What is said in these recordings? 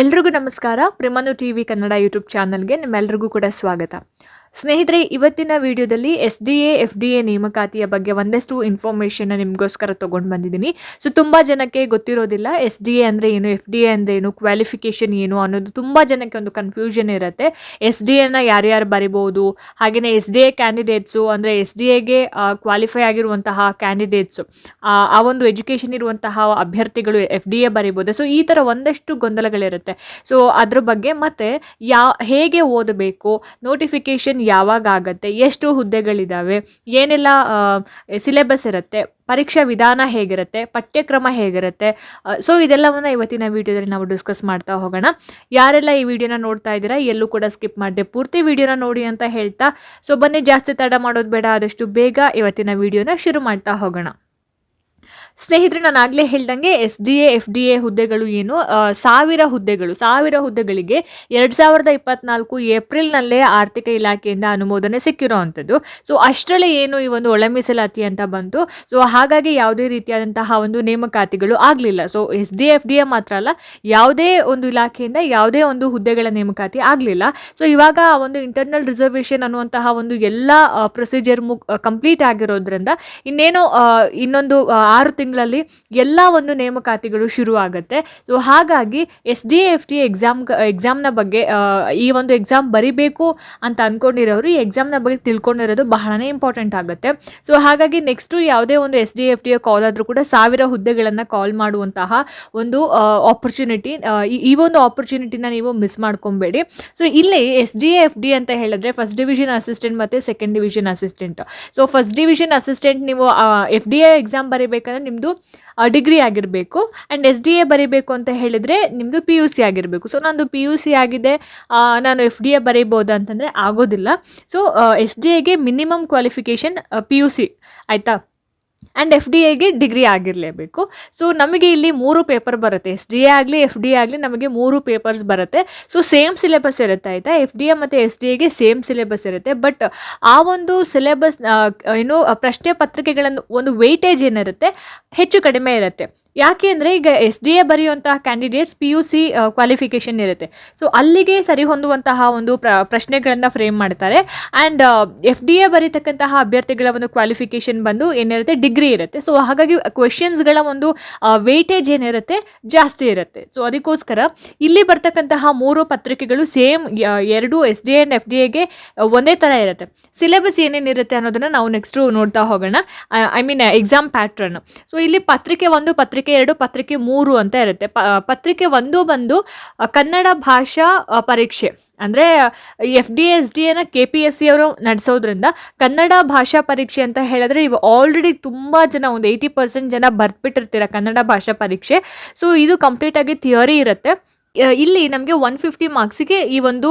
ಎಲ್ರಿಗೂ ನಮಸ್ಕಾರ. ಪ್ರಿಮನು ಟಿ ವಿ ಕನ್ನಡ ಯೂಟ್ಯೂಬ್ ಚಾನಲ್ಗೆ ನಿಮ್ಮೆಲ್ರಿಗೂ ಕೂಡ ಸ್ವಾಗತ. ಸ್ನೇಹಿತರೆ, ಇವತ್ತಿನ ವಿಡಿಯೋದಲ್ಲಿ S D A, F D A ನೇಮಕಾತಿಯ ಬಗ್ಗೆ ಒಂದಷ್ಟು ಇನ್ಫಾರ್ಮೇಷನ್ನ ನಿಮಗೋಸ್ಕರ ತೊಗೊಂಡು ಬಂದಿದ್ದೀನಿ. ಸೊ ತುಂಬ ಜನಕ್ಕೆ ಗೊತ್ತಿರೋದಿಲ್ಲ ಎಸ್ ಡಿ ಎ ಅಂದರೆ ಏನು, ಎಫ್ ಡಿ ಎ ಅಂದರೆ ಏನು ಕ್ವಾಲಿಫಿಕೇಷನ್ ಏನು ಅನ್ನೋದು ತುಂಬ ಜನಕ್ಕೆ ಒಂದು ಕನ್ಫ್ಯೂಷನ್ ಇರುತ್ತೆ. ಎಸ್ ಡಿ ಎನ ಯಾರ್ಯಾರು ಬರಿಬೋದು ಹಾಗೆಯೇ ಎಸ್ ಡಿ ಎ ಕ್ಯಾಂಡಿಡೇಟ್ಸು ಅಂದರೆ ಎಸ್ ಡಿ ಎಗೆ ಕ್ವಾಲಿಫೈ ಆಗಿರುವಂತಹ ಕ್ಯಾಂಡಿಡೇಟ್ಸು ಆ ಒಂದು ಎಜುಕೇಷನ್ ಇರುವಂತಹ ಅಭ್ಯರ್ಥಿಗಳು ಎಫ್ ಡಿ ಎ ಬರಿಬೋದು. ಸೊ ಈ ಥರ ಒಂದಷ್ಟು ಗೊಂದಲಗಳಿರುತ್ತೆ. ಸೊ ಅದ್ರ ಬಗ್ಗೆ ಮತ್ತು ಯಾ, ಹೇಗೆ ಓದಬೇಕು ನೋಟಿಫಿಕೇಷನ್ ಯಾವಾಗ ಆಗುತ್ತೆ, ಎಷ್ಟು ಹುದ್ದೆಗಳಿದ್ದಾವೆ ಏನೆಲ್ಲ ಸಿಲೆಬಸ್ ಇರುತ್ತೆ, ಪರೀಕ್ಷಾ ವಿಧಾನ ಹೇಗಿರುತ್ತೆ, ಪಠ್ಯಕ್ರಮ ಹೇಗಿರುತ್ತೆ ಸೊ ಇದೆಲ್ಲವನ್ನು ಇವತ್ತಿನ ವಿಡಿಯೋದಲ್ಲಿ ನಾವು ಡಿಸ್ಕಸ್ ಮಾಡ್ತಾ ಹೋಗೋಣ. ಯಾರೆಲ್ಲ ಈ ವಿಡಿಯೋನ ನೋಡ್ತಾ ಇದ್ದೀರಾ, ಎಲ್ಲೂ ಕೂಡ ಸ್ಕಿಪ್ ಮಾಡಿದೆ ಪೂರ್ತಿ ವಿಡಿಯೋನ ನೋಡಿ ಅಂತ ಹೇಳ್ತಾ ಸೊ ಬನ್ನಿ ಜಾಸ್ತಿ ತಡ ಮಾಡೋದು ಬೇಡ, ಆದಷ್ಟು ಬೇಗ ಇವತ್ತಿನ ವಿಡಿಯೋನ ಶುರು ಮಾಡ್ತಾ ಹೋಗೋಣ. ಸ್ನೇಹಿತರೆ, ನಾನು ಆಗಲೇ ಹೇಳ್ದಂಗೆ S D A, F D A ಹುದ್ದೆಗಳು ಏನು ಸಾವಿರ ಹುದ್ದೆಗಳು, ಸಾವಿರ ಹುದ್ದೆಗಳಿಗೆ ಎರಡು ಸಾವಿರದ ಇಪ್ಪತ್ನಾಲ್ಕು ಏಪ್ರಿಲ್ನಲ್ಲೇ ಆರ್ಥಿಕ ಇಲಾಖೆಯಿಂದ ಅನುಮೋದನೆ ಸಿಕ್ಕಿರೋ ಅಂಥದ್ದು ಸೊ ಅಷ್ಟರಲ್ಲೇ ಏನು ಈ ಒಂದು ಒಳ ಮೀಸಲಾತಿ ಅಂತ ಬಂತು. ಸೊ ಹಾಗಾಗಿ ಯಾವುದೇ ರೀತಿಯಾದಂತಹ ಒಂದು ನೇಮಕಾತಿಗಳು ಆಗಲಿಲ್ಲ. So S D F D A ಮಾತ್ರ ಅಲ್ಲ, ಯಾವುದೇ ಒಂದು ಇಲಾಖೆಯಿಂದ ಯಾವುದೇ ಒಂದು ಹುದ್ದೆಗಳ ನೇಮಕಾತಿ ಆಗಲಿಲ್ಲ. ಸೊ ಇವಾಗ ಒಂದು ಇಂಟರ್ನಲ್ ರಿಸರ್ವೇಷನ್ ಅನ್ನುವಂತಹ ಒಂದು ಎಲ್ಲ ಪ್ರೊಸೀಜರ್ ಮುಗ್ ಕಂಪ್ಲೀಟ್ ಆಗಿರೋದ್ರಿಂದ ಇನ್ನೇನು ಇನ್ನೊಂದು ಆರು ಆರು ತಿಂಗಳಲ್ಲಿ ಎಲ್ಲ ಒಂದು ನೇಮಕಾತಿಗಳು ಶುರು ಆಗುತ್ತೆ ಸೊ ಹಾಗಾಗಿ S D F T exam ಎಕ್ಸಾಮ್ನ ಬಗ್ಗೆ ಈ ಒಂದು ಎಕ್ಸಾಮ್ ಬರಿಬೇಕು ಅಂತ ಅಂದ್ಕೊಂಡಿರೋರು ಈ ಎಕ್ಸಾಮ್ನ ಬಗ್ಗೆ ತಿಳ್ಕೊಂಡಿರೋದು ಬಹಳನೇ ಇಂಪಾರ್ಟೆಂಟ್ ಆಗುತ್ತೆ. ಸೊ ಹಾಗಾಗಿ ನೆಕ್ಸ್ಟು ಯಾವುದೇ ಒಂದು S D F T call ಆದರೂ ಕೂಡ ಸಾವಿರ ಹುದ್ದೆಗಳನ್ನು ಕಾಲ್ ಮಾಡುವಂತಹ ಒಂದು ಆಪರ್ಚುನಿಟಿ ಈ ಒಂದು ಆಪರ್ಚುನಿಟಿನ ನೀವು ಮಿಸ್ ಮಾಡ್ಕೊಬೇಡಿ. ಸೊ ಇಲ್ಲಿ ಎಸ್ ಡಿ ಎಫ್ ಡಿ ಅಂತ ಹೇಳಿದ್ರೆ ಫಸ್ಟ್ ಡಿವಿಷನ್ ಅಸಿಸ್ಟೆಂಟ್ ಮತ್ತು second division assistant so first division assistant ನೀವು ಎಫ್ ಡಿ ಎ ಎಕ್ಸಾಮ್ ಬರೀಬೇಕಂದ್ರೆ ನಿಮ್ಮದು ಡಿಗ್ರಿ ಆಗಿರಬೇಕು. ಆ್ಯಂಡ್ ಎಸ್ ಡಿ ಎ ಬರೀಬೇಕು ಅಂತ ಹೇಳಿದರೆ ನಿಮ್ಮದು ಪಿ ಯು ಸಿ ಆಗಿರಬೇಕು. ಸೊ ನಂದು ಪಿ ಯು ಸಿ ಆಗಿದೆ. ನಾನು ಎಫ್ ಡಿ ಎ ಬರೀಬೋದು ಅಂತಂದರೆ ಆಗೋದಿಲ್ಲ. ಸೊ ಎಸ್ ಡಿ ಎಗೆ minimum qualification P U C ಆಯಿತಾ? ಆ್ಯಂಡ್ ಎಫ್ ಡಿ ಎಗೆ ಡಿಗ್ರಿ ಆಗಿರಲೇಬೇಕು. ಸೊ ನಮಗೆ ಇಲ್ಲಿ ಮೂರು ಪೇಪರ್ ಬರುತ್ತೆ. ಎಸ್ ಡಿ ಎ ಆಗಲಿ ಎಫ್ ಡಿ ಆಗಲಿ ನಮಗೆ ಮೂರು ಪೇಪರ್ಸ್ ಬರುತ್ತೆ. ಸೊ ಸೇಮ್ ಸಿಲೆಬಸ್ ಇರುತ್ತೆ ಆಯಿತಾ? ಎಫ್ ಡಿ ಎ ಮತ್ತು ಎಸ್ ಡಿ ಎಗೆ ಸೇಮ್ ಸಿಲೆಬಸ್ ಇರುತ್ತೆ. ಬಟ್ ಆ ಒಂದು ಸಿಲೆಬಸ್ ಏನು, ಪ್ರಶ್ನೆ ಪತ್ರಿಕೆಗಳನ್ನು ಒಂದು ವೆಯ್ಟೇಜ್ ಏನಿರುತ್ತೆ? ಹೆಚ್ಚು ಕಡಿಮೆ ಇರುತ್ತೆ. ಯಾಕೆ ಅಂದರೆ ಈಗ S D A ಬರೆಯುವಂತಹ candidates P U C qualification ಇರುತ್ತೆ. ಸೊ ಅಲ್ಲಿಗೆ ಸರಿ ಹೊಂದುವಂತಹ ಒಂದು ಪ್ರ, ಪ್ರಶ್ನೆಗಳನ್ನು ಫ್ರೇಮ್ ಮಾಡ್ತಾರೆ. ಆ್ಯಂಡ್ ಎಫ್ ಡಿ ಎ ಬರೀತಕ್ಕಂತಹ ಅಭ್ಯರ್ಥಿಗಳ ಒಂದು ಕ್ವಾಲಿಫಿಕೇಷನ್ ಬಂದು ಏನಿರುತ್ತೆ? ಡಿಗ್ರಿ ಇರುತ್ತೆ. ಸೊ ಹಾಗಾಗಿ ಕ್ವೆಶನ್ಸ್ಗಳ ಒಂದು ವೆಯ್ಟೇಜ್ ಏನಿರುತ್ತೆ? ಜಾಸ್ತಿ ಇರುತ್ತೆ. ಸೊ ಅದಕ್ಕೋಸ್ಕರ ಇಲ್ಲಿ ಬರ್ತಕ್ಕಂತಹ ಮೂರು ಪತ್ರಿಕೆಗಳು ಸೇಮ್ ಎರಡು S D and F D ಎಗೆ ಒಂದೇ ಥರ ಇರುತ್ತೆ. ಸಿಲೆಬಸ್ ಏನೇನಿರುತ್ತೆ ಅನ್ನೋದನ್ನು ನಾವು ನೆಕ್ಸ್ಟು ನೋಡ್ತಾ ಹೋಗೋಣ. I mean exam pattern so ಇಲ್ಲಿ ಪತ್ರಿಕೆ ಒಂದು, ಪತ್ರಿಕೆ ಎರಡು, ಪತ್ರಿಕೆ ಮೂರು ಅಂತ ಇರುತ್ತೆ. ಪತ್ರಿಕೆ ಒಂದು ಬಂದು ಕನ್ನಡ ಭಾಷಾ ಪರೀಕ್ಷೆ. ಅಂದರೆ ಎಫ್ ಡಿ ಎಸ್ ಡಿ ಎನ ಕೆ ಪಿ ಎಸ್ ಸಿ ಅವರು ನಡೆಸೋದ್ರಿಂದ ಕನ್ನಡ ಭಾಷಾ ಪರೀಕ್ಷೆ ಅಂತ ಹೇಳಿದ್ರೆ ಇವು ಆಲ್ರೆಡಿ ತುಂಬ ಜನ, ಒಂದು ಏಯ್ಟಿ ಪರ್ಸೆಂಟ್ ಜನ ಬರ್ತ್ಬಿಟ್ಟಿರ್ತೀರ ಕನ್ನಡ ಭಾಷಾ ಪರೀಕ್ಷೆ. ಸೊ ಇದು ಕಂಪ್ಲೀಟಾಗಿ ಥಿಯರಿ ಇರುತ್ತೆ. ಇಲ್ಲಿ ನಮಗೆ ಒನ್ ಫಿಫ್ಟಿ ಮಾರ್ಕ್ಸಿಗೆ ಈ ಒಂದು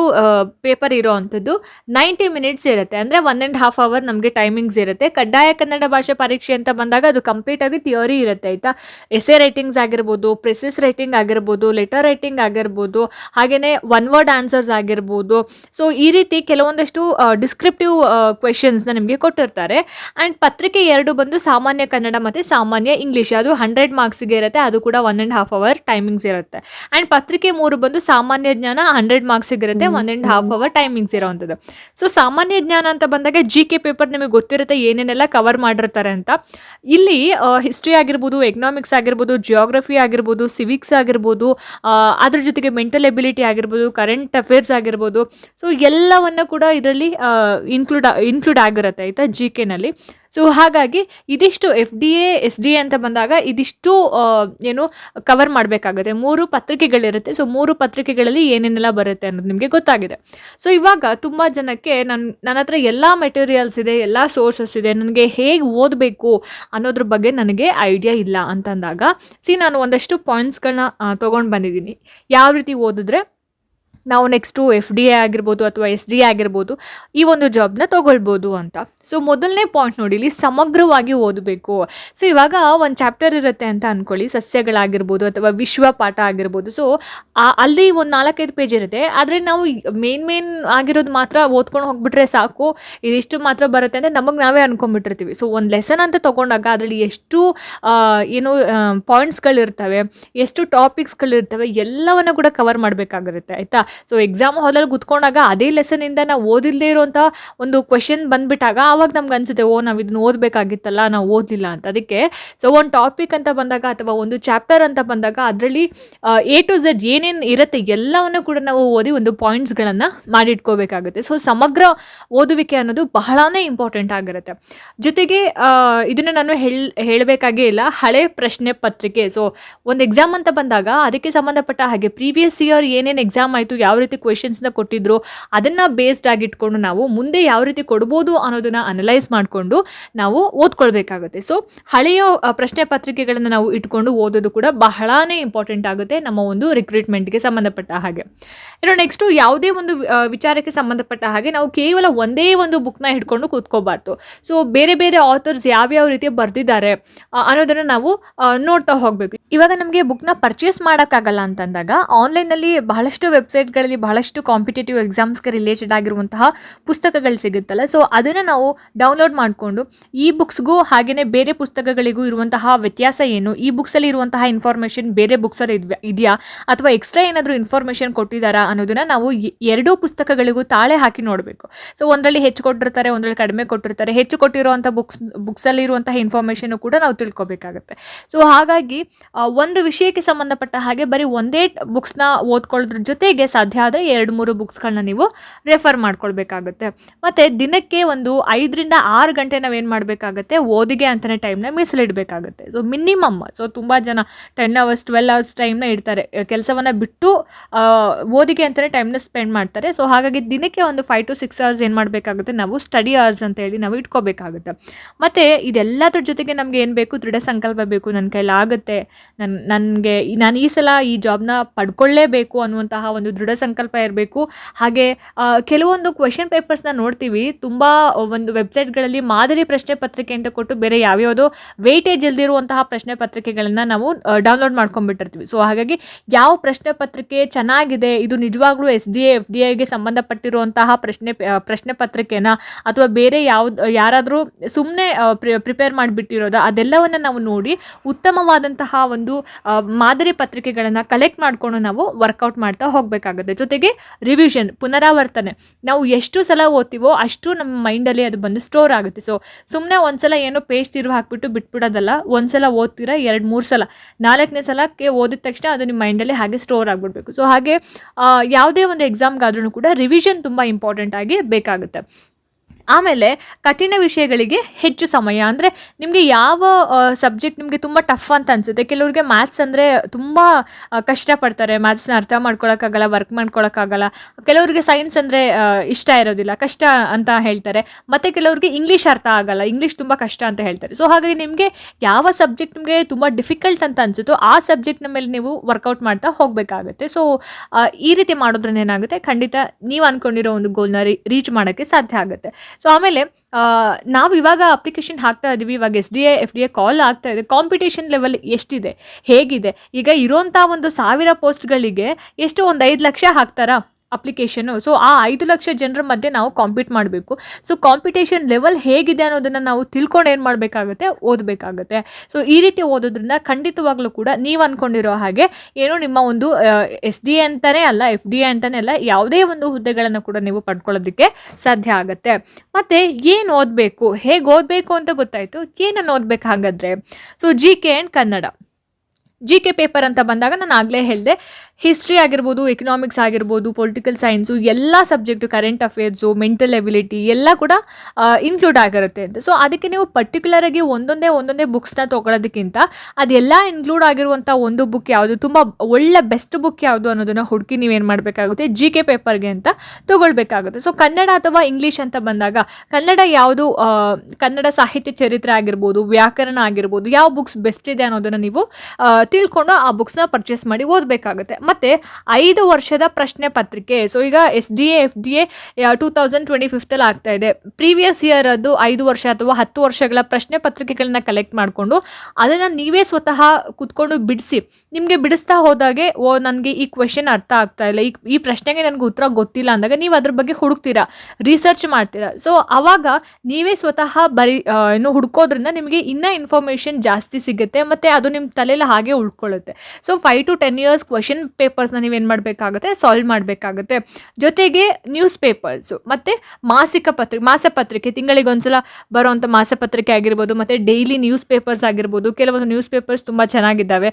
ಪೇಪರ್ ಇರೋ ಅಂಥದ್ದು ನೈಂಟಿ ಮಿನಿಟ್ಸ್ ಇರುತ್ತೆ. ಅಂದರೆ ಒನ್ ಆ್ಯಂಡ್ ಹಾಫ್ ಅವರ್ ನಮಗೆ ಟೈಮಿಂಗ್ಸ್ ಇರುತ್ತೆ. ಕಡ್ಡಾಯ ಕನ್ನಡ ಭಾಷೆ ಪರೀಕ್ಷೆ ಅಂತ ಬಂದಾಗ ಅದು ಕಂಪ್ಲೀಟಾಗಿ ಥಿಯರಿ ಇರುತ್ತೆ, ಆಯಿತಾ? ಎಸೆ ರೈಟಿಂಗ್ಸ್ ಆಗಿರ್ಬೋದು ಪ್ರೆಸಿಸ್ ರೈಟಿಂಗ್ ಆಗಿರ್ಬೋದು ಲೆಟರ್ ರೈಟಿಂಗ್ ಆಗಿರ್ಬೋದು ಹಾಗೆಯೇ ಒನ್ ವರ್ಡ್ ಆನ್ಸರ್ಸ್ ಆಗಿರ್ಬೋದು. ಸೊ ಈ ರೀತಿ ಕೆಲವೊಂದಷ್ಟು ಡಿಸ್ಕ್ರಿಪ್ಟಿವ್ ಕ್ವೆಶನ್ಸ್ನ ನಿಮಗೆ ಕೊಟ್ಟಿರ್ತಾರೆ. ಆ್ಯಂಡ್ ಪತ್ರಿಕೆ ಎರಡು ಬಂದು ಸಾಮಾನ್ಯ ಕನ್ನಡ ಮತ್ತು ಸಾಮಾನ್ಯ ಇಂಗ್ಲೀಷ್ ಅದು ಹಂಡ್ರೆಡ್ ಮಾರ್ಕ್ಸಿಗೆ ಇರುತ್ತೆ, ಅದು ಕೂಡ one and half hour timings ಇರುತ್ತೆ. ಆ್ಯಂಡ್ ಪತ್ರಿಕೆ ಮೂರು ಬಂದು ಸಾಮಾನ್ಯ ಜ್ಞಾನ ಹಂಡ್ರೆಡ್ ಮಾರ್ಕ್ಸ್ ಇರುತ್ತೆ one and half hour timings ಇರೋವಂಥದ್ದು. So ಸಾಮಾನ್ಯ ಜ್ಞಾನ ಅಂತ ಬಂದಾಗ ಜಿ ಕೆ ಪೇಪರ್ ನಿಮಗೆ ಗೊತ್ತಿರುತ್ತೆ ಏನೇನೆಲ್ಲ ಕವರ್ ಮಾಡಿರ್ತಾರೆ ಅಂತ. ಇಲ್ಲಿ ಹಿಸ್ಟ್ರಿ ಆಗಿರ್ಬೋದು ಎಕನಾಮಿಕ್ಸ್ ಆಗಿರ್ಬೋದು ಜಿಯೋಗ್ರಫಿ ಆಗಿರ್ಬೋದು ಸಿವಿಕ್ಸ್ ಆಗಿರ್ಬೋದು ಅದ್ರ ಜೊತೆಗೆ ಮೆಂಟಲ್ ಎಬಿಲಿಟಿ ಆಗಿರ್ಬೋದು ಕರೆಂಟ್ ಅಫೇರ್ಸ್ ಆಗಿರ್ಬೋದು. ಸೊ ಎಲ್ಲವನ್ನು ಕೂಡ ಇದರಲ್ಲಿ ಇನ್ಕ್ಲೂಡ್ ಇನ್ಕ್ಲೂಡ್ ಆಗಿರುತ್ತೆ ಆಯಿತಾ ಜಿ ಕೆನಲ್ಲಿ ಸೊ ಹಾಗಾಗಿ ಇದಿಷ್ಟು F D A S D A ಅಂತ ಬಂದಾಗ ಇದಿಷ್ಟು ಏನು ಕವರ್ ಮಾಡಬೇಕಾಗುತ್ತೆ. ಮೂರು ಪತ್ರಿಕೆಗಳಿರುತ್ತೆ. ಸೊ ಮೂರು ಪತ್ರಿಕೆಗಳಲ್ಲಿ ಏನೇನೆಲ್ಲ ಬರುತ್ತೆ ಅನ್ನೋದು ನಿಮಗೆ ಗೊತ್ತಾಗಿದೆ. ಸೊ ಇವಾಗ ತುಂಬ ಜನಕ್ಕೆ ನನ್ನ ನನ್ನ ಹತ್ರ ಎಲ್ಲ ಮೆಟೀರಿಯಲ್ಸ್ ಇದೆ, ಎಲ್ಲ ಸೋರ್ಸಸ್ ಇದೆ, ನನಗೆ ಹೇಗೆ ಓದಬೇಕು ಅನ್ನೋದ್ರ ಬಗ್ಗೆ ನನಗೆ ಐಡಿಯಾ ಇಲ್ಲ ಅಂತಂದಾಗ, ಸಿ, ನಾನು ಒಂದಷ್ಟು ಪಾಯಿಂಟ್ಸ್ಗಳನ್ನ ತೊಗೊಂಡು ಬಂದಿದ್ದೀನಿ. ಯಾವ ರೀತಿ ಓದಿದ್ರೆ ನಾವು ನೆಕ್ಸ್ಟು ಎಫ್ ಡಿ ಎ ಆಗಿರ್ಬೋದು ಅಥವಾ ಎಸ್ ಡಿ ಎ ಆಗಿರ್ಬೋದು ಈ ಒಂದು ಜಾಬ್ನ ತೊಗೊಳ್ಬೋದು ಅಂತ. ಸೊ ಮೊದಲನೇ ಪಾಯಿಂಟ್ ನೋಡಿ ಇಲ್ಲಿ ಸಮಗ್ರವಾಗಿ ಓದಬೇಕು. ಸೊ ಇವಾಗ ಒಂದು ಚಾಪ್ಟರ್ ಇರುತ್ತೆ ಅಂತ ಅಂದ್ಕೊಳ್ಳಿ ಸಸ್ಯಗಳಾಗಿರ್ಬೋದು ಅಥವಾ ವಿಶ್ವ ಪಾಠ ಆಗಿರ್ಬೋದು. ಸೊ ಅಲ್ಲಿ ಒಂದು ನಾಲ್ಕೈದು ಪೇಜ್ ಇರುತ್ತೆ. ಆದರೆ ನಾವು ಮೇನ್ ಮೇನ್ ಆಗಿರೋದು ಮಾತ್ರ ಓದ್ಕೊಂಡು ಹೋಗ್ಬಿಟ್ರೆ ಸಾಕು. ಇದಿಷ್ಟು ಮಾತ್ರ ಬರುತ್ತೆ ಅಂದರೆ ನಮಗೆ ನಾವೇ ಅನ್ಕೊಂಡ್ಬಿಟ್ಟಿರ್ತೀವಿ. ಸೊ ಒಂದು ಲೆಸನ್ ಅಂತ ತೊಗೊಂಡಾಗ ಅದರಲ್ಲಿ ಎಷ್ಟು ಏನು ಪಾಯಿಂಟ್ಸ್ಗಳಿರ್ತವೆ ಎಷ್ಟು ಟಾಪಿಕ್ಸ್ಗಳಿರ್ತವೆ ಎಲ್ಲವನ್ನು ಕೂಡ ಕವರ್ ಮಾಡಬೇಕಾಗಿರುತ್ತೆ, ಆಯಿತಾ? ಸೊ ಎಕ್ಸಾಮ್ ಹಾಲಲ್ಲಿ ಕುತ್ಕೊಂಡಾಗ ಅದೇ ಲೆಸನಿಂದ ನಾವು ಓದಿಲ್ಲದೆ ಇರೋಂಥ ಒಂದು ಕ್ವೆಶನ್ ಬಂದ್ಬಿಟ್ಟಾಗ ಆವಾಗ ನಮ್ಗೆ ಅನ್ಸುತ್ತೆ, ಓ, ನಾವು ಇದನ್ನ ಓದಬೇಕಾಗಿತ್ತಲ್ಲ, ನಾವು ಓದಲಿಲ್ಲ ಅಂತ. ಅದಕ್ಕೆ ಸೊ ಒಂದು ಟಾಪಿಕ್ ಅಂತ ಬಂದಾಗ ಅಥವಾ ಒಂದು ಚಾಪ್ಟರ್ ಅಂತ ಬಂದಾಗ ಅದರಲ್ಲಿ ಎ ಟು ಝೆಡ್ ಏನೇನು ಇರುತ್ತೆ ಎಲ್ಲವನ್ನು ಕೂಡ ನಾವು ಓದಿ ಒಂದು ಪಾಯಿಂಟ್ಸ್ಗಳನ್ನು ಮಾಡಿಟ್ಕೋಬೇಕಾಗುತ್ತೆ. ಸೊ ಸಮಗ್ರ ಓದುವಿಕೆ ಅನ್ನೋದು ಬಹಳನೇ ಇಂಪಾರ್ಟೆಂಟ್ ಆಗಿರುತ್ತೆ. ಜೊತೆಗೆ ಇದನ್ನು ನಾನು ಹೇಳ, ಹೇಳಬೇಕಾಗೇ ಇಲ್ಲ, ಹಳೆ ಪ್ರಶ್ನೆ ಪತ್ರಿಕೆ. ಸೊ ಒಂದು ಎಕ್ಸಾಮ್ ಅಂತ ಬಂದಾಗ ಅದಕ್ಕೆ ಸಂಬಂಧಪಟ್ಟ ಹಾಗೆ ಪ್ರೀವಿಯಸ್ ಇಯರ್ ಏನೇನು ಎಕ್ಸಾಮ್ ಆಯಿತು ಯಾವ ರೀತಿ ಕ್ವೆಶನ್ಸ್ನ ಕೊಟ್ಟಿದ್ರು, ಅದನ್ನು ಬೇಸ್ಡ್ ಆಗಿಟ್ಕೊಂಡು ನಾವು ಮುಂದೆ ಯಾವ ರೀತಿ ಕೊಡ್ಬೋದು ಅನ್ನೋದನ್ನ ಅನಲೈಸ್ ಮಾಡಿಕೊಂಡು ನಾವು ಓದ್ಕೊಳ್ಬೇಕಾಗುತ್ತೆ. ಸೊ ಹಳೆಯ ಪ್ರಶ್ನೆ ಪತ್ರಿಕೆಗಳನ್ನು ನಾವು ಇಟ್ಕೊಂಡು ಓದೋದು ಕೂಡ ಬಹಳನೇ ಇಂಪಾರ್ಟೆಂಟ್ ಆಗುತ್ತೆ ನಮ್ಮ ಒಂದು ರಿಕ್ರೂಟ್ಮೆಂಟ್ಗೆ ಸಂಬಂಧಪಟ್ಟ ಹಾಗೆ. ಇನ್ನು ನೆಕ್ಸ್ಟು ಯಾವುದೇ ಒಂದು ವಿಚಾರಕ್ಕೆ ಸಂಬಂಧಪಟ್ಟ ಹಾಗೆ ನಾವು ಕೇವಲ ಒಂದೇ ಒಂದು ಬುಕ್ನ ಹಿಡ್ಕೊಂಡು ಕೂತ್ಕೋಬಾರ್ದು. ಸೊ ಬೇರೆ ಬೇರೆ ಆಥರ್ಸ್ ಯಾವ್ಯಾವ ರೀತಿ ಬರೆದಿದ್ದಾರೆ ಅನ್ನೋದನ್ನು ನಾವು ನೋಡ್ತಾ ಹೋಗಬೇಕು. ಇವಾಗ ನಮಗೆ ಬುಕ್ನ ಪರ್ಚೇಸ್ ಮಾಡೋಕ್ಕಾಗಲ್ಲ ಅಂತಂದಾಗ ಆನ್ಲೈನಲ್ಲಿ ಬಹಳಷ್ಟು ವೆಬ್ಸೈಟ್ಗಳಲ್ಲಿ ಬಹಳಷ್ಟು ಕಾಂಪಿಟೇಟಿವ್ ಎಕ್ಸಾಮ್ಸ್ಗೆ ರಿಲೇಟೆಡ್ ಆಗಿರುವಂತಹ ಪುಸ್ತಕಗಳು ಸಿಗುತ್ತಲ್ಲ. ಸೊ ಅದನ್ನು ನಾವು ಡೌನ್ಲೋಡ್ ಮಾಡಿಕೊಂಡು ಈ ಬುಕ್ಸ್ಗೂ ಹಾಗೆಯೇ ಬೇರೆ ಪುಸ್ತಕಗಳಿಗೂ ಇರುವಂತಹ ವ್ಯತ್ಯಾಸ ಏನು? ಈ ಬುಕ್ಸಲ್ಲಿ ಇರುವಂತಹ ಇನ್ಫಾರ್ಮೇಷನ್ ಬೇರೆ ಬುಕ್ಸಲ್ಲಿ ಇದೆಯಾ? ಅಥವಾ ಎಕ್ಸ್ಟ್ರಾ ಏನಾದರೂ ಇನ್ಫಾರ್ಮೇಷನ್ ಕೊಟ್ಟಿದ್ದಾರಾ ಅನ್ನೋದನ್ನ ನಾವು ಎರಡೂ ಪುಸ್ತಕಗಳಿಗೂ ತಾಳೆ ಹಾಕಿ ನೋಡಬೇಕು. ಸೊ ಒಂದರಲ್ಲಿ ಹೆಚ್ಚು ಕೊಟ್ಟಿರ್ತಾರೆ, ಒಂದರಲ್ಲಿ ಕಡಿಮೆ ಕೊಟ್ಟಿರ್ತಾರೆ. ಹೆಚ್ಚು ಕೊಟ್ಟಿರುವಂಥ ಬುಕ್ಸ್ ಬುಕ್ಸಲ್ಲಿ ಇರುವಂತಹ ಇನ್ಫಾರ್ಮೇಷನ್ ಕೂಡ ನಾವು ತಿಳ್ಕೊಬೇಕಾಗುತ್ತೆ. ಸೊ ಹಾಗಾಗಿ ಒಂದು ವಿಷಯಕ್ಕೆ ಸಂಬಂಧಪಟ್ಟ ಹಾಗೆ ಬರೀ ಒಂದೇ ಬುಕ್ಸ್ನ ಓದ್ಕೊಳ್ಳೋದ್ರ ಜೊತೆಗೆ ಸಾಧ್ಯ ಆದರೆ ಎರಡು ಮೂರು ಬುಕ್ಸ್ಗಳನ್ನ ನೀವು ರೆಫರ್ ಮಾಡ್ಕೊಳ್ಬೇಕಾಗುತ್ತೆ. ಮತ್ತು ದಿನಕ್ಕೆ ಒಂದು ಐದರಿಂದ ಆರು ಗಂಟೆ ನಾವೇನು ಮಾಡಬೇಕಾಗತ್ತೆ? ಓದಿಗೆ ಅಂತಲೇ ಟೈಮ್ನ ಮೀಸಲಿಡಬೇಕಾಗುತ್ತೆ. ಸೊ ಮಿನಿಮಮ್ ಸೊ ತುಂಬ ಜನ ಟೆನ್ ಅವರ್ಸ್ ಟ್ವೆಲ್ ಅವರ್ಸ್ ಟೈಮ್ನ ಇಡ್ತಾರೆ. ಕೆಲಸವನ್ನು ಬಿಟ್ಟು ಓದಿಗೆ ಅಂತಲೇ ಟೈಮ್ನ ಸ್ಪೆಂಡ್ ಮಾಡ್ತಾರೆ. ಸೊ ಹಾಗಾಗಿ ದಿನಕ್ಕೆ ಒಂದು ಫೈವ್ ಟು ಸಿಕ್ಸ್ ಅವರ್ಸ್ ಏನು ಮಾಡಬೇಕಾಗುತ್ತೆ? ನಾವು ಸ್ಟಡಿ ಅವರ್ಸ್ ಅಂತ ಹೇಳಿ ನಾವು ಇಟ್ಕೋಬೇಕಾಗುತ್ತೆ. ಮತ್ತು ಇದೆಲ್ಲದ್ರ ಜೊತೆಗೆ ನಮಗೆ ಏನು ಬೇಕು? ದೃಢ ಸಂಕಲ್ಪ ಬೇಕು. ನನ್ನ ಕೈಲಾಗುತ್ತೆ. ನನ್ನ ನನಗೆ, ನಾನು ಈ ಸಲ ಈ ಜಾಬ್ನ ಪಡ್ಕೊಳ್ಳೇಬೇಕು ಅನ್ನುವಂತಹ ಒಂದು ದೃಢ ಸಂಕಲ್ಪ ಇರಬೇಕು. ಹಾಗೆ ಕೆಲವೊಂದು ಕ್ವೆಶನ್ ಪೇಪರ್ಸ್ನ ನೋಡ್ತೀವಿ. ತುಂಬ ಒಂದು ವೆಬ್ಸೈಟ್ಗಳಲ್ಲಿ ಮಾದರಿ ಪ್ರಶ್ನೆ ಪತ್ರಿಕೆ ಅಂತ ಕೊಟ್ಟು ಬೇರೆ ಯಾವ್ಯಾವುದೋ ವೆಯ್ಟೇಜ್ ಇಲ್ದಿರುವಂತಹ ಪ್ರಶ್ನೆ ಪತ್ರಿಕೆಗಳನ್ನು ನಾವು ಡೌನ್ಲೋಡ್ ಮಾಡ್ಕೊಂಡ್ಬಿಟ್ಟಿರ್ತೀವಿ. ಸೊ ಹಾಗಾಗಿ ಯಾವ ಪ್ರಶ್ನೆ ಪತ್ರಿಕೆ ಚೆನ್ನಾಗಿದೆ, ಇದು ನಿಜವಾಗ್ಲೂ S D A F D ಐಗೆ ಸಂಬಂಧಪಟ್ಟಿರುವಂತಹ ಪ್ರಶ್ನೆ ಪ್ರಶ್ನೆ ಪತ್ರಿಕೆನ? ಅಥವಾ ಬೇರೆ ಯಾವ್ದು, ಯಾರಾದರೂ ಸುಮ್ಮನೆ ಪ್ರಿಪೇರ್ ಮಾಡಿಬಿಟ್ಟಿರೋದ? ಅದೆಲ್ಲವನ್ನು ನಾವು ನೋಡಿ ಉತ್ತಮವಾದಂತಹ ಒಂದು ಮಾದರಿ ಪತ್ರಿಕೆಗಳನ್ನು ಕಲೆಕ್ಟ್ ಮಾಡಿಕೊಂಡು ನಾವು ವರ್ಕೌಟ್ ಮಾಡ್ತಾ ಹೋಗಬೇಕಾಗುತ್ತೆ. ಜೊತೆಗೆ ರಿವಿಷನ್ ಪುನರಾವರ್ತನೆ. ನಾವು ಎಷ್ಟು ಸಲ ಓದ್ತೀವೋ ಅಷ್ಟು ನಮ್ಮ ಮೈಂಡಲ್ಲಿ ಅದು ಬಂದು ಸ್ಟೋರ್ ಆಗುತ್ತೆ. ಸೊ ಸುಮ್ಮನೆ ಒಂದ್ಸಲ ಏನೋ ಪೇಜ್ ತಿರುವು ಹಾಕ್ಬಿಟ್ಟು ಬಿಟ್ಬಿಡೋದಲ್ಲ, ಒಂದ್ಸಲ ಓದ್ತೀರಾ, ಎರಡು, ಮೂರು ಸಲ. ನಾಲ್ಕನೇ ಸಲಕ್ಕೆ ಓದಿದ ತಕ್ಷಣ ಅದು ನಿಮ್ಮ ಮೈಂಡಲ್ಲಿ ಹಾಗೆ ಸ್ಟೋರ್ ಆಗಿಬಿಡ್ಬೇಕು. ಸೊ ಹಾಗೆ ಯಾವುದೇ ಒಂದು ಎಕ್ಸಾಮ್ಗಾದ್ರೂ ಕೂಡ ರಿವಿಷನ್ ತುಂಬ ಇಂಪಾರ್ಟೆಂಟ್ ಆಗಿ ಬೇಕಾಗುತ್ತೆ. ಆಮೇಲೆ ಕಠಿಣ ವಿಷಯಗಳಿಗೆ ಹೆಚ್ಚು ಸಮಯ. ಅಂದರೆ ನಿಮಗೆ ಯಾವ ಸಬ್ಜೆಕ್ಟ್ ನಿಮಗೆ ತುಂಬ ಟಫ್ ಅಂತ ಅನಿಸುತ್ತೆ. ಕೆಲವ್ರಿಗೆ ಮ್ಯಾಥ್ಸ್ ಅಂದರೆ ತುಂಬ ಕಷ್ಟಪಡ್ತಾರೆ. ಮ್ಯಾಥ್ಸ್ನ ಅರ್ಥ ಮಾಡ್ಕೊಳಕ್ಕಾಗಲ್ಲ ವರ್ಕ್ ಮಾಡ್ಕೊಳಕ್ಕಾಗಲ್ಲ. ಕೆಲವ್ರಿಗೆ ಸೈನ್ಸ್ ಅಂದರೆ ಇಷ್ಟ ಇರೋದಿಲ್ಲ, ಕಷ್ಟ ಅಂತ ಹೇಳ್ತಾರೆ. ಮತ್ತು ಕೆಲವ್ರಿಗೆ ಇಂಗ್ಲೀಷ್ ಅರ್ಥ ಆಗಲ್ಲ ಇಂಗ್ಲೀಷ್ ತುಂಬ ಕಷ್ಟ ಅಂತ ಹೇಳ್ತಾರೆ. ಸೊ ಹಾಗಾಗಿ ನಿಮಗೆ ಯಾವ ಸಬ್ಜೆಕ್ಟ್ ನಿಮಗೆ ತುಂಬ ಡಿಫಿಕಲ್ಟ್ ಅಂತ ಅನಿಸುತ್ತೋ, ಆ ಸಬ್ಜೆಕ್ಟ್ನ ಮೇಲೆ ನೀವು ವರ್ಕೌಟ್ ಮಾಡ್ತಾ ಹೋಗಬೇಕಾಗುತ್ತೆ. ಸೊ ಈ ರೀತಿ ಮಾಡೋದ್ರಿಂದ ಏನಾಗುತ್ತೆ? ಖಂಡಿತ ನೀವು ಅಂದ್ಕೊಂಡಿರೋ ಒಂದು ಗೋಲ್ನ ರೀಚ್ ಮಾಡೋಕ್ಕೆ ಸಾಧ್ಯ ಆಗುತ್ತೆ. ಸೊ ಆಮೇಲೆ ನಾವು ಇವಾಗ ಅಪ್ಲಿಕೇಶನ್ ಹಾಕ್ತಾ ಇದ್ದೀವಿ ಇವಾಗ S D A F D A call ಆಗ್ತಾ ಇದೆ. ಕಾಂಪಿಟೇಷನ್ ಲೆವೆಲ್ ಎಷ್ಟಿದೆ? ಹೇಗಿದೆ? ಈಗ ಇರೋಂಥ ಒಂದು ಸಾವಿರ ಪೋಸ್ಟ್ಗಳಿಗೆ ಎಷ್ಟು ಒಂದು ಐದು ಲಕ್ಷ ಹಾಕ್ತಾರಾ? ಅಪ್ಲಿಕೇಶನು ಸೊ ಆ ಐದು ಲಕ್ಷ ಜನರ ಮಧ್ಯೆ ನಾವು ಕಾಂಪೀಟ್ ಮಾಡಬೇಕು. ಸೊ ಕಾಂಪಿಟೇಷನ್ ಲೆವೆಲ್ ಹೇಗಿದೆ ಅನ್ನೋದನ್ನು ನಾವು ತಿಳ್ಕೊಂಡು ಏನು ಮಾಡಬೇಕಾಗುತ್ತೆ? ಓದಬೇಕಾಗುತ್ತೆ. ಸೊ ಈ ರೀತಿ ಓದೋದ್ರಿಂದ ಖಂಡಿತವಾಗ್ಲೂ ಕೂಡ ನೀವು ಅಂದ್ಕೊಂಡಿರೋ ಹಾಗೆ ಏನು ನಿಮ್ಮ ಒಂದು ಎಸ್ ಡಿ ಎ ಅಂತಲೇ ಅಲ್ಲ ಎಫ್ ಡಿ ಎ ಅಂತಲೇ ಅಲ್ಲ, ಯಾವುದೇ ಒಂದು ಹುದ್ದೆಗಳನ್ನು ಕೂಡ ನೀವು ಪಡ್ಕೊಳ್ಳೋದಕ್ಕೆ ಸಾಧ್ಯ ಆಗುತ್ತೆ. ಮತ್ತು ಏನು ಓದಬೇಕು? ಹೇಗೆ ಓದಬೇಕು ಅಂತ ಗೊತ್ತಾಯಿತು? ಏನನ್ನು ಓದಬೇಕು ಹಾಗಾದರೆ so G K and Kannada G K paper ಅಂತ ಬಂದಾಗ ನಾನು ಆಗಲೇ ಹೇಳಿದೆ ಹಿಸ್ಟ್ರಿ ಆಗಿರ್ಬೋದು ಎಕನಾಮಿಕ್ಸ್ ಆಗಿರ್ಬೋದು ಪೊಲಿಟಿಕಲ್ ಸೈನ್ಸು ಎಲ್ಲ subject current affairs mental ability ಎಲ್ಲ ಕೂಡ ಇನ್ಕ್ಲೂಡ್ ಆಗಿರುತ್ತೆ ಅಂತ. ಸೊ ಅದಕ್ಕೆ ನೀವು ಪರ್ಟಿಕ್ಯುಲರ್ ಆಗಿ ಒಂದೊಂದೇ ಒಂದೊಂದೇ ಬುಕ್ಸ್ನ ತೊಗೊಳೋದಕ್ಕಿಂತ, ಅದೆಲ್ಲ ಇನ್ಕ್ಲೂಡ್ ಆಗಿರುವಂಥ ಒಂದು ಬುಕ್ ಯಾವುದು, ತುಂಬ ಒಳ್ಳೆ ಬೆಸ್ಟ್ ಬುಕ್ ಯಾವುದು ಅನ್ನೋದನ್ನು ಹುಡುಕಿ ನೀವೇನು ಮಾಡಬೇಕಾಗುತ್ತೆ ಜಿ ಕೆ ಪೇಪರ್ಗೆ ಅಂತ ತೊಗೊಳ್ಬೇಕಾಗುತ್ತೆ. ಸೊ ಕನ್ನಡ ಅಥವಾ ಇಂಗ್ಲೀಷ್ ಅಂತ ಬಂದಾಗ, ಕನ್ನಡ ಯಾವುದು ಕನ್ನಡ ಸಾಹಿತ್ಯ ಚರಿತ್ರೆ ಆಗಿರ್ಬೋದು, ವ್ಯಾಕರಣ ಆಗಿರ್ಬೋದು, ಯಾವ ಬುಕ್ಸ್ ಬೆಸ್ಟ್ ಇದೆ ಅನ್ನೋದನ್ನು ನೀವು ತಿಳ್ಕೊಂಡು ಆ ಬುಕ್ಸ್ನ ಪರ್ಚೇಸ್ ಮಾಡಿ ಓದಬೇಕಾಗುತ್ತೆ. ಮತ್ತು ಐದು ವರ್ಷದ ಪ್ರಶ್ನೆ ಪತ್ರಿಕೆ ಸೊ ಈಗ S D A F D A two thousand twenty ಫಿಫ್ತಲ್ಲಿ ಆಗ್ತಾ ಇದೆ. ಪ್ರೀವಿಯಸ್ ಇಯರ್ ಅದು ಐದು ವರ್ಷ ಅಥವಾ ಹತ್ತು ವರ್ಷಗಳ ಪ್ರಶ್ನೆ ಪತ್ರಿಕೆಗಳನ್ನ ಕಲೆಕ್ಟ್ ಮಾಡಿಕೊಂಡು ಅದನ್ನು ನೀವೇ ಸ್ವತಃ ಕುತ್ಕೊಂಡು ಬಿಡಿಸಿ, ನಿಮಗೆ ಬಿಡಿಸ್ತಾ ಹೋದಾಗೆ, ಓ, ನನಗೆ ಈ ಕ್ವೆಶನ್ ಅರ್ಥ ಆಗ್ತಾ ಇಲ್ಲ, ಈ ಪ್ರಶ್ನೆಗೆ ನನಗೆ ಉತ್ತರ ಗೊತ್ತಿಲ್ಲ ಅಂದಾಗ ನೀವು ಅದ್ರ ಬಗ್ಗೆ ಹುಡುಕ್ತೀರಾ ರಿಸರ್ಚ್ ಮಾಡ್ತೀರಾ. ಸೊ ಅವಾಗ ನೀವೇ ಸ್ವತಃ ಬರಿ ಏನು ಹುಡುಕೋದ್ರಿಂದ ನಿಮಗೆ ಇನ್ನೂ ಇನ್ಫಾರ್ಮೇಷನ್ ಜಾಸ್ತಿ ಸಿಗುತ್ತೆ, ಮತ್ತು ಅದು ನಿಮ್ಮ ತಲೆಯಲ್ಲಿ ಹಾಗೆ ಉಳ್ಕೊಳ್ಳುತ್ತೆ. So five to ten years question ಪೇಪರ್ಸ್ನ ನೀವೇನು ಮಾಡಬೇಕಾಗುತ್ತೆ? ಸಾಲ್ವ್ ಮಾಡಬೇಕಾಗುತ್ತೆ. ಜೊತೆಗೆ ನ್ಯೂಸ್ ಪೇಪರ್ಸು ಮತ್ತು ಮಾಸಿಕ ಪತ್ರಿಕೆ ಮಾಸಪತ್ರಿಕೆ ತಿಂಗಳಿಗೆ ಒಂದ್ಸಲ ಬರುವಂಥ ಮಾಸಪತ್ರಿಕೆ ಆಗಿರ್ಬೋದು, ಮತ್ತು ಡೈಲಿ ನ್ಯೂಸ್ ಪೇಪರ್ಸ್ ಆಗಿರ್ಬೋದು, ಕೆಲವೊಂದು ನ್ಯೂಸ್ ಪೇಪರ್ಸ್ ತುಂಬ ಚೆನ್ನಾಗಿದ್ದಾವೆ.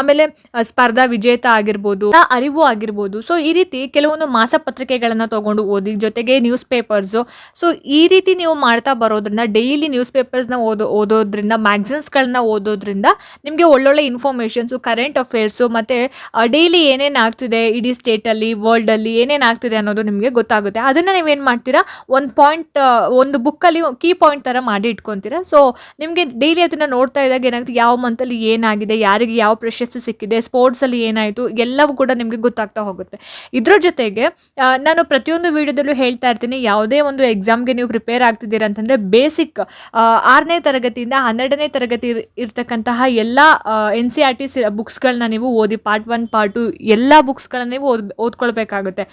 ಆಮೇಲೆ ಸ್ಪರ್ಧಾ ವಿಜೇತ ಆಗಿರ್ಬೋದು ಅರಿವು ಆಗಿರ್ಬೋದು. ಸೊ ಈ ರೀತಿ ಕೆಲವೊಂದು ಮಾಸಪತ್ರಿಕೆಗಳನ್ನು ತೊಗೊಂಡು ಓದಿ, ಜೊತೆಗೆ ನ್ಯೂಸ್ ಪೇಪರ್ಸು ಸೊ ಈ ರೀತಿ ನೀವು ಮಾಡ್ತಾ ಬರೋದ್ರಿಂದ ಡೈಲಿ ನ್ಯೂಸ್ ಪೇಪರ್ಸ್ನ ಓದೋ, ಓದೋದ್ರಿಂದ ಮ್ಯಾಗ್ಝಿನ್ಸ್ಗಳನ್ನ ಓದೋದ್ರಿಂದ ನಿಮಗೆ ಒಳ್ಳೊಳ್ಳೆ ಇನ್ಫಾರ್ಮೇಷನ್ಸು ಕರೆಂಟ್ ಅಫೇರ್ಸು ಮತ್ತು ಡೈಲಿ ಏನೇನು ಆಗ್ತಿದೆ ಇಡೀ ಸ್ಟೇಟಲ್ಲಿ ವರ್ಲ್ಡಲ್ಲಿ ಏನೇನು ಆಗ್ತಿದೆ ಅನ್ನೋದು ನಿಮಗೆ ಗೊತ್ತಾಗುತ್ತೆ. ಅದನ್ನು ನೀವೇನು ಮಾಡ್ತೀರಾ? ಒಂದು ಪಾಯಿಂಟ್ ಒಂದು ಬುಕ್ಕಲ್ಲಿ ಕೀ ಪಾಯಿಂಟ್ ಥರ ಮಾಡಿ ಇಟ್ಕೊತೀರಾ? ಸೊ ನಿಮಗೆ ಡೈಲಿ ಅದನ್ನು ನೋಡ್ತಾ ಇದ್ದಾಗ ಏನಾಗುತ್ತೆ? ಯಾವ ಮಂತಲ್ಲಿ ಏನಾಗಿದೆ? ಯಾರಿಗೆ ಯಾವ ಪ್ರಶಸ್ತಿ ಸಿಕ್ಕಿದೆ? ಸ್ಪೋರ್ಟ್ಸಲ್ಲಿ ಏನಾಯಿತು? ಎಲ್ಲವೂ ಕೂಡ ನಿಮಗೆ ಗೊತ್ತಾಗ್ತಾ ಹೋಗುತ್ತೆ. ಇದ್ರ ಜೊತೆಗೆ ನಾನು ಪ್ರತಿಯೊಂದು ವಿಡಿಯೋದಲ್ಲೂ ಹೇಳ್ತಾ ಇರ್ತೀನಿ, ಯಾವುದೇ ಒಂದು ಎಕ್ಸಾಮ್ಗೆ ನೀವು ಪ್ರಿಪೇರ್ ಆಗ್ತಿದ್ದೀರಾ ಅಂತಂದರೆ ಬೇಸಿಕ್ ಆರನೇ ತರಗತಿಯಿಂದ ಹನ್ನೆರಡನೇ ತರಗತಿ ಇರ್- ಇರ್ತಕ್ಕಂತಹ ಎಲ್ಲ N C R T C ಬುಕ್ಸ್ಗಳನ್ನ ನೀವು ಓದಿ ಪಾರ್ಟ್ ಒನ್, ಪಾರ್ಟ್ ಟು ಎಲ್ಲ ಬುಕ್ಸ್ಗಳನ್ನ ನೀವು ಓದ್, ಓದ್ಕೊಳ್ಬೇಕಾಗುತ್ತೆ.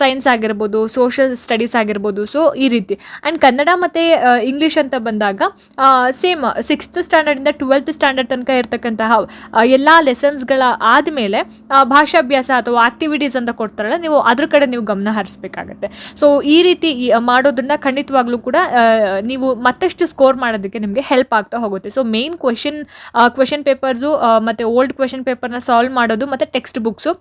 ಸೈನ್ಸ್ ಆಗಿರ್ಬೋದು, ಸೋಷಲ್ ಸ್ಟಡೀಸ್ ಆಗಿರ್ಬೋದು, ಸೊ ಈ ರೀತಿ. ಆ್ಯಂಡ್ ಕನ್ನಡ ಮತ್ತು ಇಂಗ್ಲೀಷ್ ಅಂತ ಬಂದಾಗ ಸೇಮ್ ಸಿಕ್ಸ್ತ್ ಸ್ಟ್ಯಾಂಡರ್ಡಿಂದ ಟ್ವೆಲ್ತ್ ಸ್ಟ್ಯಾಂಡರ್ಡ್ ತನಕ ಇರ್ತಕ್ಕಂತಹ ಎಲ್ಲ ಲೆಸನ್ಸ್ಗಳ ಆದಮೇಲೆ ಭಾಷಾಭ್ಯಾಸ ಅಥವಾ ಆಕ್ಟಿವಿಟೀಸ್ ಅಂತ ಕೊಡ್ತಾರಲ್ಲ, ನೀವು ಅದ್ರ ಕಡೆ ನೀವು ಗಮನ ಹರಿಸ್ಬೇಕಾಗತ್ತೆ. ಸೊ ಈ ರೀತಿ ಮಾಡೋದ್ರಿಂದ ಖಂಡಿತವಾಗ್ಲೂ ಕೂಡ ನೀವು ಮತ್ತಷ್ಟು ಸ್ಕೋರ್ ಮಾಡೋದಕ್ಕೆ ನಿಮಗೆ ಹೆಲ್ಪ್ ಆಗ್ತಾ ಹೋಗುತ್ತೆ. So main question question papers ಮತ್ತು ಓಲ್ಡ್ ಕ್ವೆಶನ್ ಪೇಪರ್ನ ಸಾಲ್ವ್ ಮಾಡೋದು ಮತ್ತು ಟೆಕ್ಸ್ಟ್ ಬುಕ್ಸು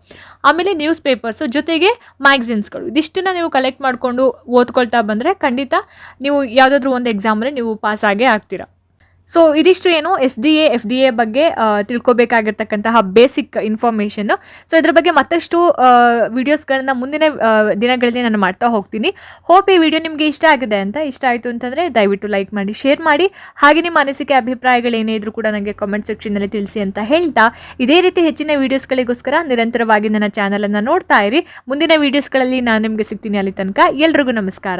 ಆಮೇಲೆ ನ್ಯೂಸ್ ಪೇಪರ್ಸು ಜೊತೆಗೆ ಮ್ಯಾಗ್ಝಿನ್ಸ್ಗಳು ಇದಿಷ್ಟನ್ನ ನೀವು ಕಲೆಕ್ಟ್ ಮಾಡಿಕೊಂಡು ಓದ್ಕೊಳ್ತಾ ಬಂದರೆ ಖಂಡಿತ ನೀವು ಯಾವುದಾದ್ರೂ ಒಂದು ಎಕ್ಸಾಮಲ್ಲಿ ನೀವು ಪಾಸ್ ಆಗೇ ಆಗ್ತೀರಾ. ಸೊ ಇದಿಷ್ಟು ಏನು S D A F D A ಬಗ್ಗೆ ತಿಳ್ಕೊಬೇಕಾಗಿರ್ತಕ್ಕಂತಹ ಬೇಸಿಕ್ ಇನ್ಫಾರ್ಮೇಷನ್ ಸೊ ಇದ್ರ ಬಗ್ಗೆ ಮತ್ತಷ್ಟು ವಿಡಿಯೋಸ್ಗಳನ್ನ ಮುಂದಿನ ದಿನಗಳಲ್ಲಿ ನಾನು ಮಾಡ್ತಾ ಹೋಗ್ತೀನಿ. ಹೋಪ್ ಈ ವಿಡಿಯೋ ನಿಮಗೆ ಇಷ್ಟ ಆಗಿದೆ ಅಂತ, ಇಷ್ಟ ಆಯಿತು ಅಂತಂದರೆ ದಯವಿಟ್ಟು ಲೈಕ್ ಮಾಡಿ ಶೇರ್ ಮಾಡಿ. ಹಾಗೆ ನಿಮ್ಮ ಅನಿಸಿಕೆ ಅಭಿಪ್ರಾಯಗಳೇನೇ ಇದ್ರೂ ಕೂಡ ನನಗೆ ಕಾಮೆಂಟ್ ಸೆಕ್ಷನಲ್ಲಿ ತಿಳಿಸಿ ಅಂತ ಹೇಳ್ತಾ. ಇದೇ ರೀತಿ ಹೆಚ್ಚಿನ ವೀಡಿಯೋಸ್ಗಳಿಗೋಸ್ಕರ ನಿರಂತರವಾಗಿ ನನ್ನ ಚಾನಲನ್ನು ನೋಡ್ತಾ ಇರಿ. ಮುಂದಿನ ವೀಡಿಯೋಸ್ಗಳಲ್ಲಿ ನಾನು ನಿಮಗೆ ಸಿಗ್ತೀನಿ ಅಲ್ಲಿ ತನಕ. ಎಲ್ರಿಗೂ ನಮಸ್ಕಾರ.